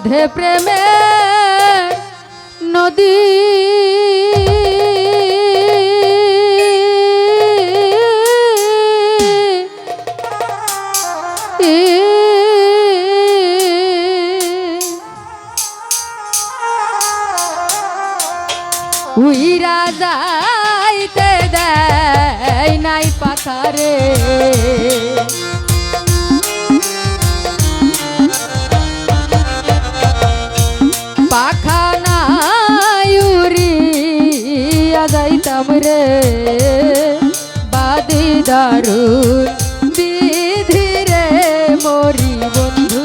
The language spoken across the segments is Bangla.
মধ্যে প্রেমে নদী। উইরা যাইতে দেয় নাই পাখারে দারুণ বিধি রে মরি বন্ধু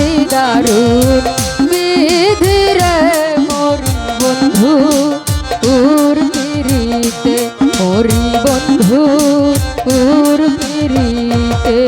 বাহাদি দারুণ বিধি রে মোর বন্ধু উর পিরিতে মরি বন্ধু উর পিরিতে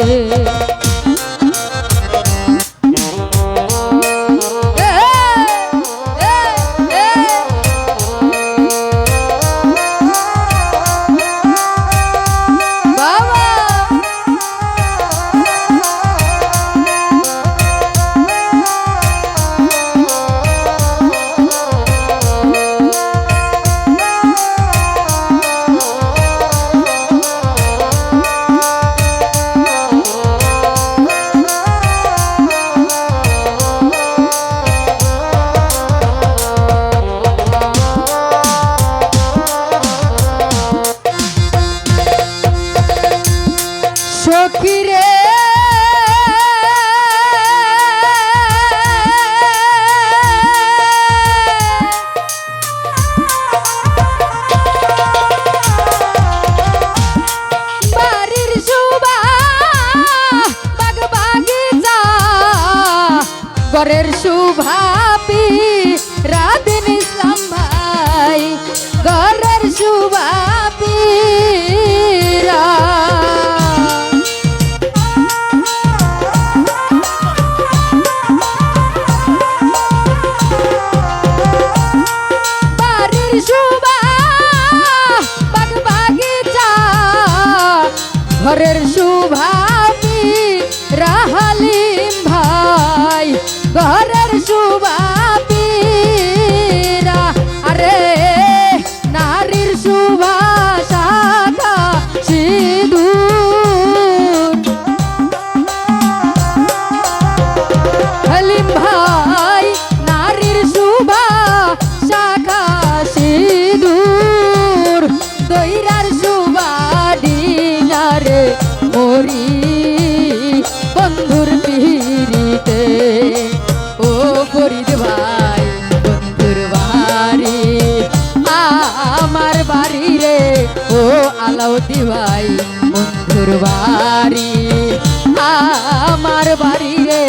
শুভাপি বাড়ির শোভা বাগ বাগিচা ঘরের শুভাপি বাড়ি রে ও আলাউদ্দি ভাই বন্ধুর বাড়ি আমার বাড়ি রে।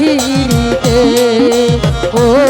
হিরিতে ও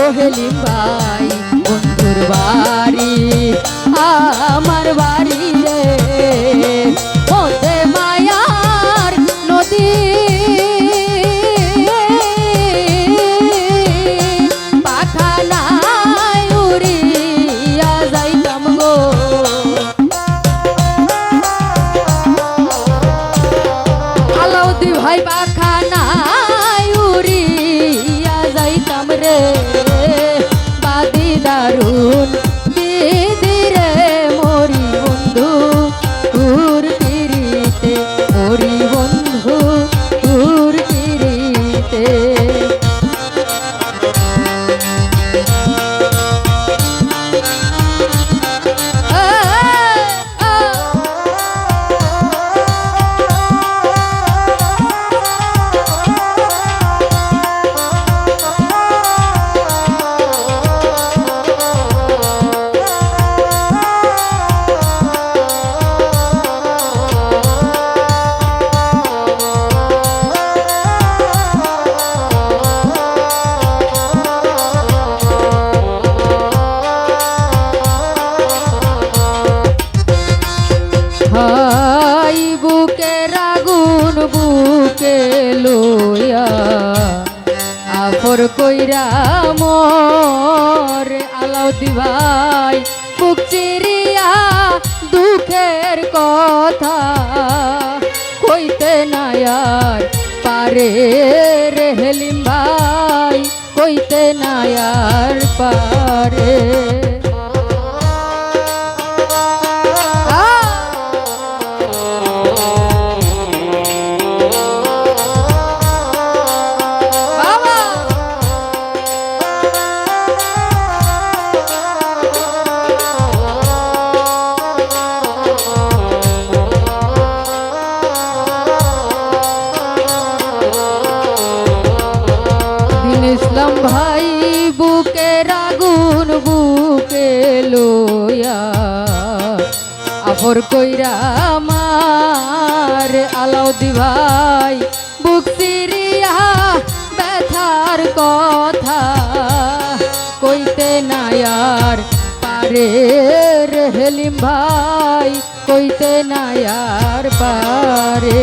আফর কইরা মোর আলাউদ্দি ভাই, বুক চিরিয়া দুঃখের কথা কইতে নায়ার পারে রে হেলিম ভাই, কইতে নায়ার পারে। আফর কইরা মার আলাউদি ভাই, বুক সিরিয়া ব্যথার কথা কইতে নায়ার পারে রে হেলিম ভাই, কইতে নায়ার পারে।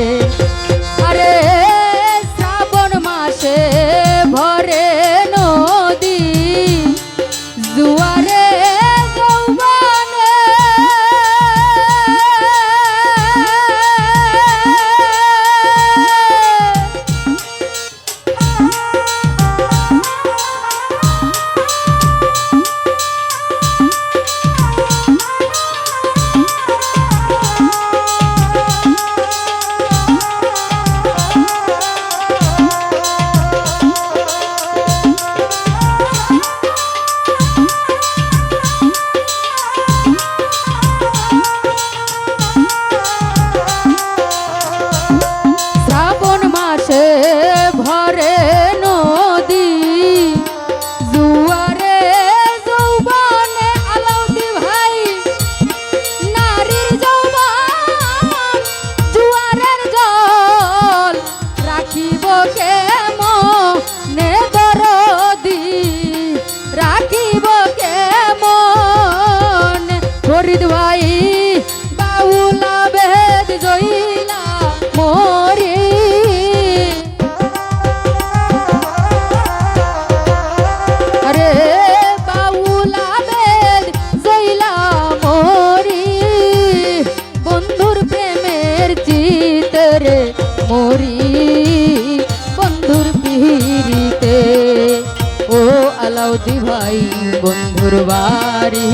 আলাউদ্দি ভাই বন্ধুর বাড়ি।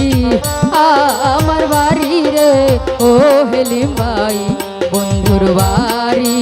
আমার বাড়ি রে ও হেলি ভাই বন্ধুর বাড়ি।